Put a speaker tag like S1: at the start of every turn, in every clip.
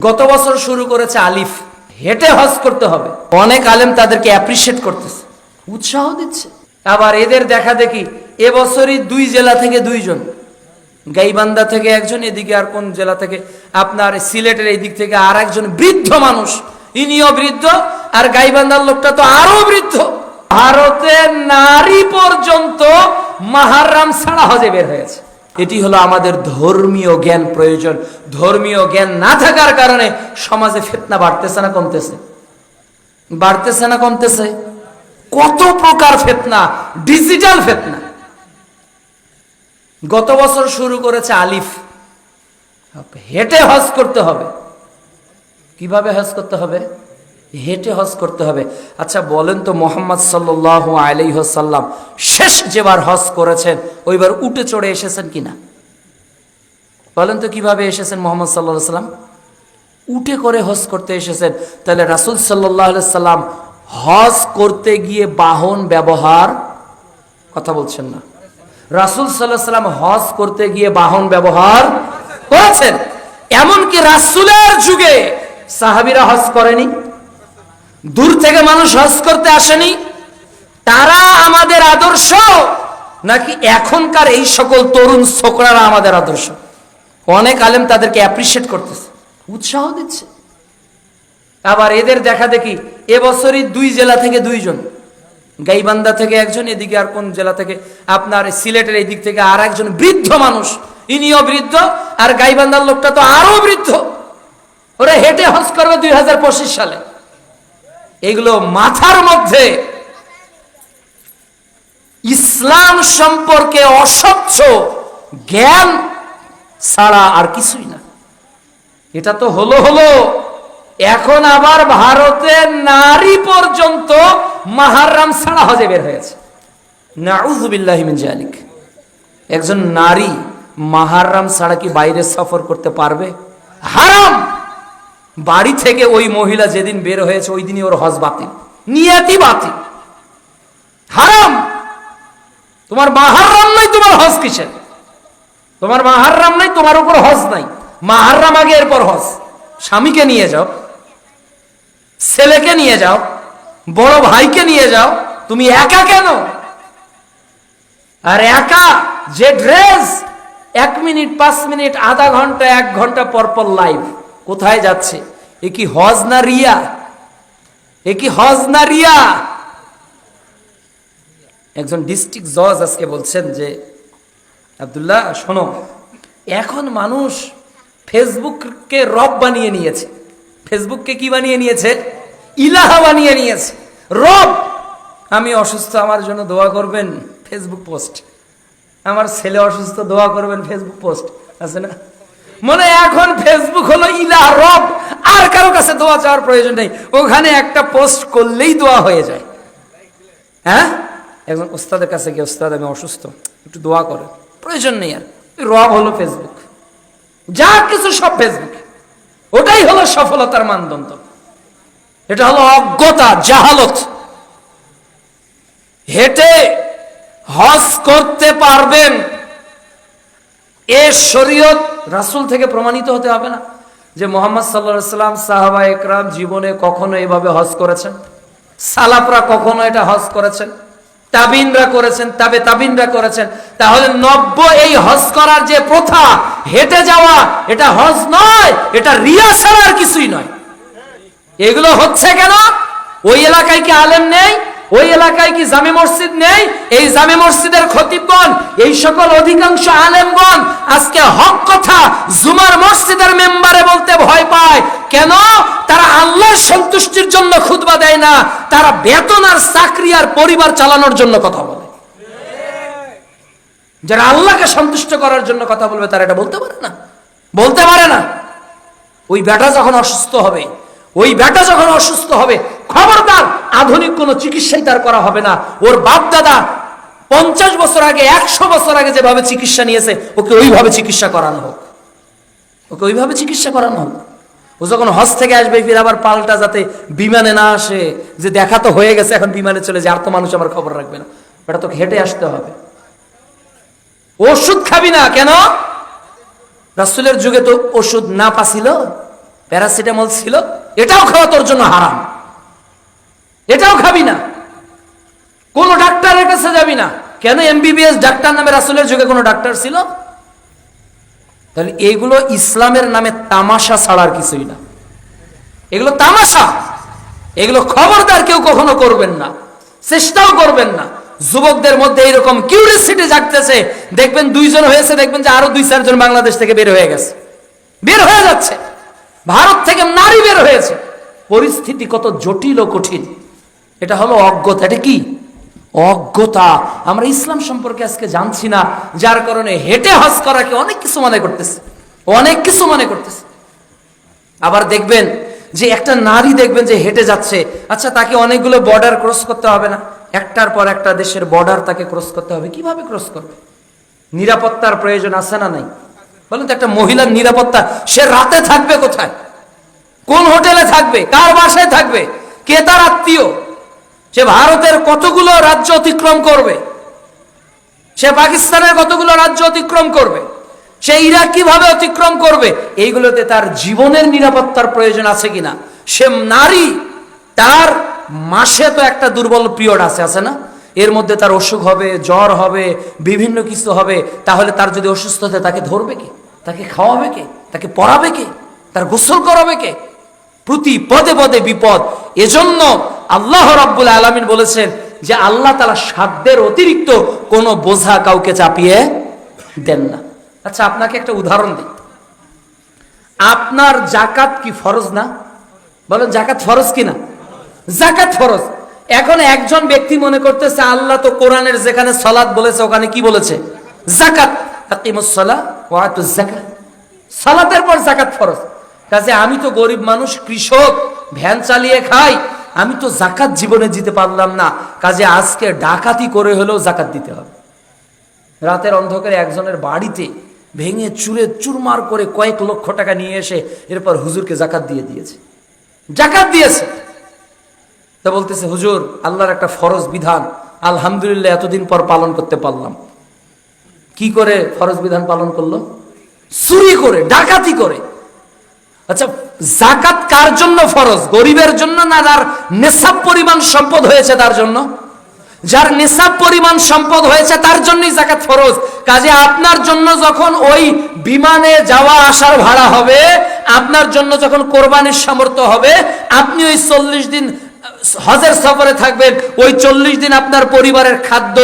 S1: গত বছর শুরু করেছে আলিফ। হেঁটে হজ করতে হবে। অনেক আলেম তাদেরকে অ্যাপ্রিসিয়েট করতেছে। উৎসাহ দিচ্ছে। আবার এদের দেখা দেখি এবছরই দুই জেলা থেকে দুইজন। গাইবান্ধা থেকে একজন, এদিকে আর কোন জেলা থেকে? আপনার সিলেটের এই দিক থেকে আর একজন বৃদ্ধ মানুষ। ইনিও বৃদ্ধ আর গাইবান্ধার লোকটা তো আরও বৃদ্ধ। ভারতে নারী পর্যন্ত মাহারাম ছাড়া হজে বের হয়েছে। এটি হলো আমাদের ধর্মীয় জ্ঞান প্রয়োজন। ধর্মীয় জ্ঞান না থাকার কারণে সমাজে ফেতনা বাড়তেছে না কমতেছে? বাড়তেছে না কমতেছে? কত প্রকার ফেতনা? ডিজিটাল ফেতনা। গত বছর শুরু করেছে আলিফ। হেঁটে হজ করতে হবে। কীভাবে হজ করতে হবে? হেঁটে হজ করতে হবে। আচ্ছা বলেন তো মোহাম্মদ সাল্লাহ আলাইসাল্লাম শেষ যেবার হজ করেছেন, ওইবার উঠে চড়ে এসেছেন কিনা? বলেন তো কীভাবে এসেছেন মোহাম্মদ সাল্লাহ সাল্লাম উঠে করে হজ করতে এসেছেন। তাহলে রাসুল সাল্লাহ সাল্লাম হজ করতে গিয়ে বাহন ব্যবহার কথা বলছেন না। রাসুল সাল্লাহ সাল্লাম হজ করতে গিয়ে বাহন ব্যবহার করেছেন। এমনকি রাসুলের যুগে সাহাবিরা হজ করেনি। দূর থেকে মানুষ হজ করতে আসেনি, তারা আমাদের আদর্শ নাকি এখনকার এই সকল তরুণ ছোকরারা আমাদের আদর্শ? অনেক আলেম তাদেরকে অ্যাপ্রিসিয়েট করতেছে, উৎসাহ দিচ্ছে। আবার এদের দেখা দেখি, এবছরই দুই জেলা থেকে দুইজন, গাইবান্ধা থেকে একজন, এদিকে আর কোন জেলা থেকে, আপনার সিলেটের এই দিক থেকে আর একজন বৃদ্ধ মানুষ, ইনিও বৃদ্ধ আর গাইবান্ধার লোকটা তো আরও বৃদ্ধ। ওরা হেঁটে হজ করবে দুই হাজার পঁচিশ সালে। এগুলো মাথার মধ্যে। ইসলাম সম্পর্কে অস্বচ্ছ জ্ঞান ছাড়া আর কিছুই না। এটা তো হলো হলো। এখন আবার ভারতে নারী পর্যন্ত মাহারাম ছাড়া হজে বের হয়েছে। নাউজুবিল্লাহিমিন একজন নারী মাহারাম ছাড়া কি বাইরে সফর করতে পারবে? হারাম! বাড়ি থেকে ওই মহিলা যেদিন বের হয়েছে, ওই দিনই ওর হজ বাতিল। নিয়াতি বাতিল। হারাম। তোমার মাহারাম নাই, তোমার হজ কিসের? তোমার মাহারাম নাই, তোমার উপর হজ নাই। মাহারাম আগে, এরপর হজ। স্বামীকে নিয়ে যাও, ছেলেকে নিয়ে যাও, বড় ভাইকে নিয়ে যাও। তুমি একা কেন? আর একা যে ড্রেস এক মিনিট, পাঁচ মিনিট, আধা ঘণ্টা, এক ঘণ্টা পর পর লাইভ কোথায় যাচ্ছে? এ কি হজ না রিয়া? এ কি হজ না রিয়া? একজন ডিস্ট্রিক্ট জজ আজকে বলছেন যে, আবদুল্লাহ, শোনো, এখন মানুষ ফেসবুককে রব বানিয়ে নিয়েছে। ফেসবুককে কি বানিয়ে নিয়েছে? ইলাহা বানিয়ে নিয়েছে। রব, আমি অসুস্থ, আমার জন্য দোয়া করবেন, ফেসবুক পোস্ট। আমার ছেলে অসুস্থ, দোয়া করবেন, ফেসবুক পোস্ট, আছে না? মনে এখন ফেসবুক হলো ইলা রব। আর কারও কাছে দোয়া চাওয়ার প্রয়োজন নেই। ওখানে একটা পোস্ট করলেই দোয়া হয়ে যায়। হ্যাঁ? একজন ওস্তাদের কাছে গিয়ে, ওস্তাদ, আমি অসুস্থ। একটু দোয়া করে। প্রয়োজন নেই আর। রব হলো ফেসবুক যা কিছু সব ফেসবুক ওটাই হলো সফলতার মানদণ্ড। এটা হলো অজ্ঞতা, জাহালত। হেঁটে হজ করতে পারবেন। এ শরীয়ত রাসূল থেকে প্রমাণিত হতে হবে না যে মোহাম্মদ সাল্লা সাল্লাম সাহাবা একরাম জীবনে কখনো এভাবে হজ করেছেন? সালাফরা কখনো এটা হজ করেছেন? তাবিনরা করেছেন, তাবে তাবিনরা করেছেন। তাহলে নব্য এই হজ করার যে প্রথা, হেঁটে যাওয়া, এটা হজ নয়, এটা রিয়া ছাড়া আর কিছুই নয়। এগুলো হচ্ছে কেন? ওই এলাকায় কি আলেম নেই? ওই এলাকায় কি জামে মসজিদ নেই? এই জামে মসজিদের খতিবগণ, এই সকল অধিকাংশ আলেমগণ আজকে হক কথা জুমার মসজিদের মেম্বারে বলতে ভয় পায়। কেন? তারা আল্লাহর সন্তুষ্টির জন্য খুতবা দেয় না। তারা বেতন আর চাকরি আর পরিবার চালানোর জন্য কথা বলে। যারা আল্লাহকে সন্তুষ্ট করার জন্য কথা বলবে, তারা এটা বলতে পারে না। বলতে পারে না। ওই বেটা যখন অসুস্থ হবে, ওই বেটা যখন অসুস্থ হবে খবরদার, আধুনিক কোনো চিকিৎসাই তার করা হবে না। ওর বাপ দাদা পঞ্চাশ বছর আগে, একশো বছর আগে যেভাবে চিকিৎসা নিয়েছে, ওকে ওইভাবে চিকিৎসা করানো হোক। ওকে ওইভাবে চিকিৎসা করানো হোক। ও যখন হজ থেকে আসবে, ফির আবার পাল্টা যাতে বিমানে না আসে। যে দেখা তো হয়ে গেছে, এখন বিমানে চলে যায়, আর তো মানুষ আমার খবর রাখবে না। এটা তোকে হেঁটে আসতে হবে। ওষুধ খাবি না, কেন? রাসুলের যুগে তো ওষুধ না পাছিল, প্যারাসিটামল ছিল, এটাও খাওয়া তোর জন্য হারাম। এটাও খাবি না। কোন ডাক্তারের কাছে যাবি না। কেন এমবিবিএস ডাক্তার নামে রাসুলের যুগে কোনো ডাক্তার ছিল? তাহলে এগুলো ইসলামের নামে তামাশা ছাড়ার কিছুই না। এগুলো তামাশা। এগুলো খবরদার কেউ কখনো করবেন না। চেষ্টাও করবেন না। যুবকদের মধ্যে এইরকম কিউরিয়াসিটি জাগতেছে। দেখবেন দুইজন হয়েছে, দেখবেন যে আরও দুই, চারজন বাংলাদেশ থেকে বের হয়ে গেছে। বের হয়ে যাচ্ছে। ভারত থেকে নারী বের হয়েছে। পরিস্থিতি কত জটিল ও কঠিন। এটা হলো অজ্ঞতা, এটা কি? অজ্ঞতা। আমরা ইসলাম সম্পর্কে আজকে জানছি না, যার কারণে হেঁটে হজ করাকে অনেক কিছু মনে করতেছে, অনেক কিছু মনে করতেছে। আবার দেখবেন যে একটা নারী দেখবেন যে হেঁটে যাচ্ছে আচ্ছা তাকে অনেকগুলো বর্ডার ক্রস করতে হবে না, একটার পর একটা দেশের বর্ডার তাকে ক্রস করতে হবে, কীভাবে ক্রস করবে? নিরাপত্তার প্রয়োজন আছে না নাই? বলুন তো, একটা মহিলার নিরাপত্তা, সে রাতে থাকবে কোথায়? কোন হোটেলে থাকবে? কার বাসায় থাকবে? কে তার আত্মীয়? সে ভারতের কতগুলো রাজ্য অতিক্রম করবে? সে পাকিস্তানের কতগুলো রাজ্য অতিক্রম করবে? সে ইরাক কীভাবে অতিক্রম করবে? এইগুলোতে তার জীবনের নিরাপত্তার প্রয়োজন আছে কিনা? সে নারী, তার মাসে তো একটা দুর্বল পিরিয়ড আছে আছে না? এর মধ্যে তার অসুখ হবে, জ্বর হবে, বিভিন্ন কিছু হবে, তাহলে তার যদি অসুস্থ হয় তাকে ধরবে কে? তাকে খাওয়াবে কে? তাকে পড়াবে কে? তার গোসল করাবে কে? প্রতি পদে পদে বিপদ। এজন্য আল্লাহ রাব্বুল আলামিন বলেছেন যে আল্লাহ তালা সাধ্যের অতিরিক্ত কোনো বোঝা কাউকে চাপিয়ে দেন না। আচ্ছা আপনাকে একটা উদাহরণ দিই। আপনার জাকাত কি ফরজ না? বলেন জাকাত ফরজ কি না? জাকাত ফরজ। এখন একজন ব্যক্তি মনে করতেছে, আল্লাহ তো কোরআনের যেখানে সলাদ বলেছে, ওখানে কি বলেছে? জাকাত সালাতের পর জাকাত ফরজ। কাজে আমি তো গরিব মানুষ, কৃষক, ভ্যান চালিয়ে খাই আমি তো জাকাত জীবনে দিতে পারলাম না। কাজে আজকে ডাকাতি করে হলেও জাকাত দিতে হবে। রাতের অন্ধকারে একজনের বাড়িতে ভেঙে চুরে চুরমার করে কয়েক লক্ষ টাকা নিয়ে এসে এরপর হুজুরকে জাকাত দিয়ে দিয়েছে। জাকাত দিয়েছে। তা বলতেছে, হুজুর, আল্লাহর একটা ফরজ বিধান। আলহামদুলিল্লাহ, এতদিন পর পালন করতে পারলাম। কি করে ফরজ বিধান পালন করল? চুরি করে, ডাকাতি করে। আচ্ছা জাকাত কার জন্য ফরজ? গরিবের জন্য না যার নেশাব পরিমাণ সম্পদ হয়েছে তার জন্য? যার নেশাব পরিমাণ সম্পদ হয়েছে তার জন্যই জাকাত ফরজ। কাজে আপনার জন্য যখন ওই বিমানে যাওয়া আসার ভাড়া হবে, আপনার জন্য যখন কোরবানির সামর্থ্য হবে, আপনি ওই চল্লিশ দিন, হজের সফরে থাকবেন, ওই চল্লিশ দিন আপনার পরিবারের খাদ্য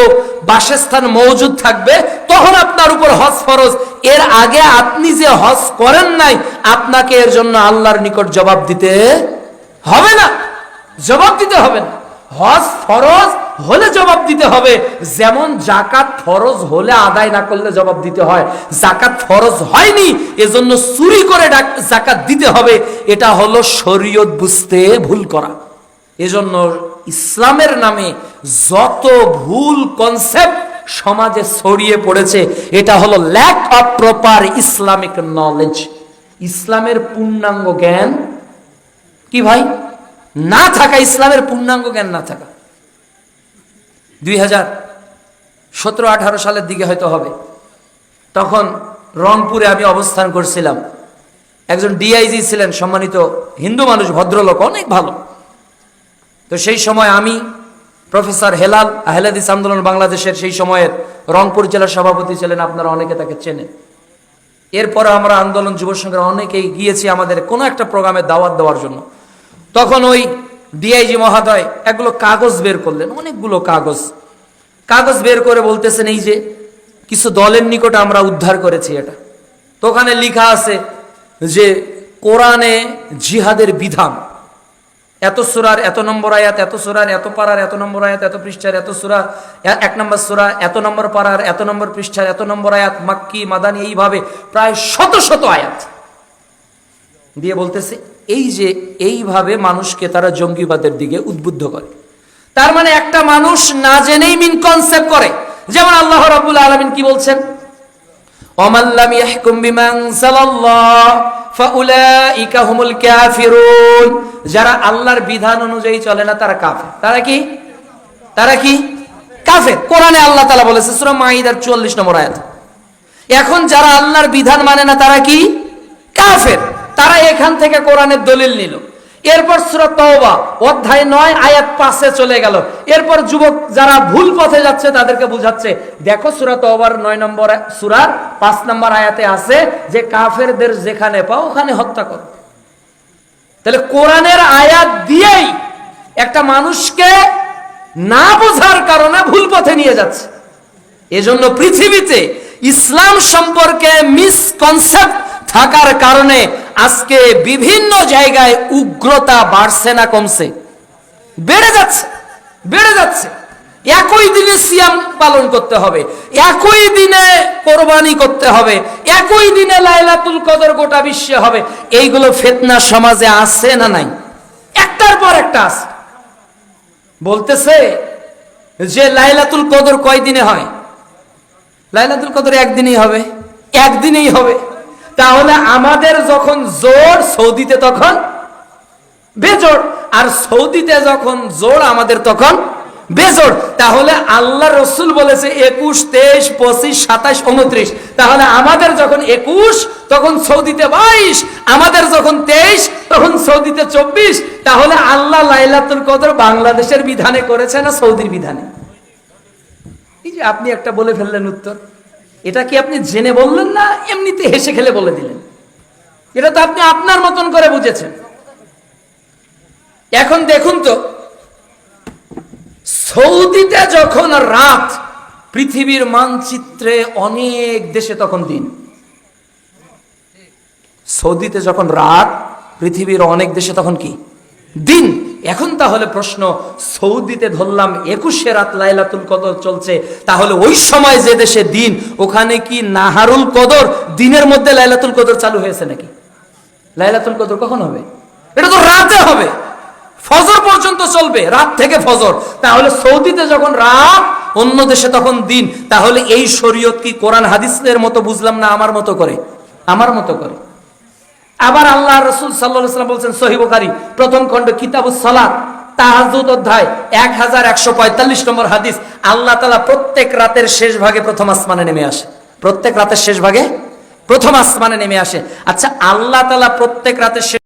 S1: বাসস্থান মজুদ থাকবে তখন আপনার উপর হজ ফরজ? এর আগে আপনি যে হজ করেন নাই, আপনাকে এর জন্য আল্লাহর নিকট জবাব দিতে হবে না। জবাব দিতে হবে না। হজ ফরজ হলে জবাব দিতে হবে। যেমন জাকাত ফরজ হলে আদায় না করলে জবাব দিতে হয়। জাকাত ফরজ হয়নি, এজন্য চুরি করে জাকাত দিতে হবে। এটা হলো শরীয়ত বুঝতে ভুল করা। এজন্য ইসলামের নামে যত ভুল কনসেপ্ট সমাজে ছড়িয়ে পড়েছে, এটা হলো lack of proper Islamic knowledge ইসলামের পূর্ণাঙ্গ জ্ঞান কি ভাই? না থাকা, ইসলামের পূর্ণাঙ্গ জ্ঞান না থাকা। দুই হাজার সতেরো, আঠারো সালের দিকে হয়তো হবে। তখন রংপুরে আমি অবস্থান করছিলাম। একজন ডিআইজি ছিলেন, সম্মানিত হিন্দু মানুষ, ভদ্রলোক, অনেক ভালো। তো সেই সময় আমি প্রফেসর হেলাল আহলাদিস আন্দোলন বাংলাদেশের সেই সময়ের রংপুর জেলার সভাপতি ছিলেন, আপনারা অনেকে তাকে চেনেন। এরপরে আমরা আন্দোলন যুব সংঘের অনেকেই গিয়েছি আমাদের কোনো একটা প্রোগ্রামে দাওয়াত দেওয়ার জন্য। তখন ওই ডিআইজি মহোদয় এগুলো কাগজ বের করলেন, অনেকগুলো কাগজ। কাগজ বের করে বলতেছেন, এই যে কিছু দলের নিকট আমরা উদ্ধার করেছি এটা। তো ওখানে লেখা আছে যে, কোরআনে জিহাদের বিধান। এত সুরার, এত নম্বর আয়াত, এত সুরার, এত পাড়ার, এত নম্বর আয়াত, এত পৃষ্ঠার, এত সুরা এক নম্বর সুরা, এত নম্বর পাড়ার, এত নম্বর পৃষ্ঠার, এত নম্বর আয়াত, মাক্কি, মাদানি, এইভাবে প্রায় শত শত আয়াত দিয়ে বলতেছে, এই যে এইভাবে মানুষকে তারা জঙ্গিবাদের দিকে উদ্বুদ্ধ করে। তার মানে একটা মানুষ না জেনেই মিন কনসেপ্ট করে। যেমন আল্লাহ রাবুল আলমিন কি বলছেন? অমাল্লাম ইয়াহকুম বিমান সাল্লাল্লাহ যারা আল্লাহর বিধান অনুযায়ী চলে না, তারা কাফের। তারা কি? তারা কি? কাফের। কোরআনে আল্লাহ তালা বলেছে, সূরা চল্লিশ নম্বর আয়াত। এখন যারা আল্লাহর বিধান মানে না, তারা কি? কাফের। তারা এখান থেকে কোরআনের দলিল নিল। এরপর সুরা তওবা, অধ্যায় নয়, আয়াত পাশে চলে গেল। এরপর যুবক যারা ভুল পথে যাচ্ছে, তাদেরকে বুঝাচ্ছে। দেখো সুরা তওবার নয় নম্বর সুরার পাঁচ নম্বর আয়াতে আছে যে, কাফেরদের যেখানে পাও, ওখানে হত্যা করো। তাহলে কোরআনের আয়াত দিয়েই একটা মানুষকে না বোঝার কারণে ভুল পথে নিয়ে যাচ্ছে। এজন্য পৃথিবীতে ইসলাম সম্পর্কে মিসকনসেপ্ট থাকার কারণে আজকে বিভিন্ন জায়গায় উগ্রতা বাড়ছে না কমছে। বেড়ে যাচ্ছে বেড়ে যাচ্ছে। একই দিনে সিয়াম পালন করতে হবে, একই দিনে কোরবানি করতে হবে, একই দিনে লাইলাতুল কদর গোটা বিশ্বে হবে। এইগুলো ফেতনা সমাজে আছে না নাই? একটার পর একটা আছে। বলতেছে যে লাইলাতুল কদর কয় দিনে হয়? লাইলাতুল কদর একদিনেই হবে একদিনেই হবে। তাহলে আমাদের যখন জোর সৌদিতে তখন বেজোর আর সৌদিতে যখন জোর আমাদের তখন বেজোর তাহলে আল্লাহ রসুল বলেছে একুশ, তেইশ, পঁচিশ সাতাশ উনত্রিশ। তাহলে আমাদের যখন একুশ, তখন সৌদিতে বাইশ। আমাদের যখন তেইশ, তখন সৌদিতে চব্বিশ। তাহলে আল্লাহ লাইলাতুল কদর বাংলাদেশের বিধানে করেছে না সৌদির বিধানে? এই যে আপনি একটা বলে ফেললেন উত্তর। এটা কি আপনি জেনে বললেন না? এমনিতে হেসে খেলে বলে দিলেন। এটা তো আপনি আপনার মতন করে বুঝেছেন। এখন দেখুন তো, সৌদিতে যখন রাত, পৃথিবীর মানচিত্রে অনেক দেশে তখন দিন। সৌদিতে যখন রাত, পৃথিবীর অনেক দেশে তখন কি? দিন। এখন তাহলে প্রশ্ন, সৌদিতে ধরলাম একুশে রাত লাইলাতুল কদর চলছে, তাহলে ওই সময় যে দেশে দিন, ওখানে কি নাহারুল কদর দিনের মধ্যে লাইলাতুল কদর চালু হয়েছে নাকি? লাইলাতুল কদর কখন হবে? এটা তো রাতে হবে। ফজর পর্যন্ত চলবে, রাত থেকে ফজর। তাহলে সৌদিতে যখন রাত, অন্য দেশে তখন দিন, তাহলে এই শরীয়ত কি কোরআন হাদিসের মতো বুঝলাম না আমার মতো করে? আমার মতো করে। আবার আল্লাহ রসুল সাল্লাম বলছেন সহিবকারী প্রথম খণ্ড কিতাবু তাহাজুদ অধ্যায় এক হাজার একশো পঁয়তাল্লিশ নম্বর হাদিস, আল্লাহ তালা প্রত্যেক রাতের শেষ ভাগে প্রথম আসমানে নেমে আসে। প্রত্যেক রাতের শেষ ভাগে প্রথম আসমানে নেমে আসে। আচ্ছা আল্লাহ তালা প্রত্যেক রাতের শেষ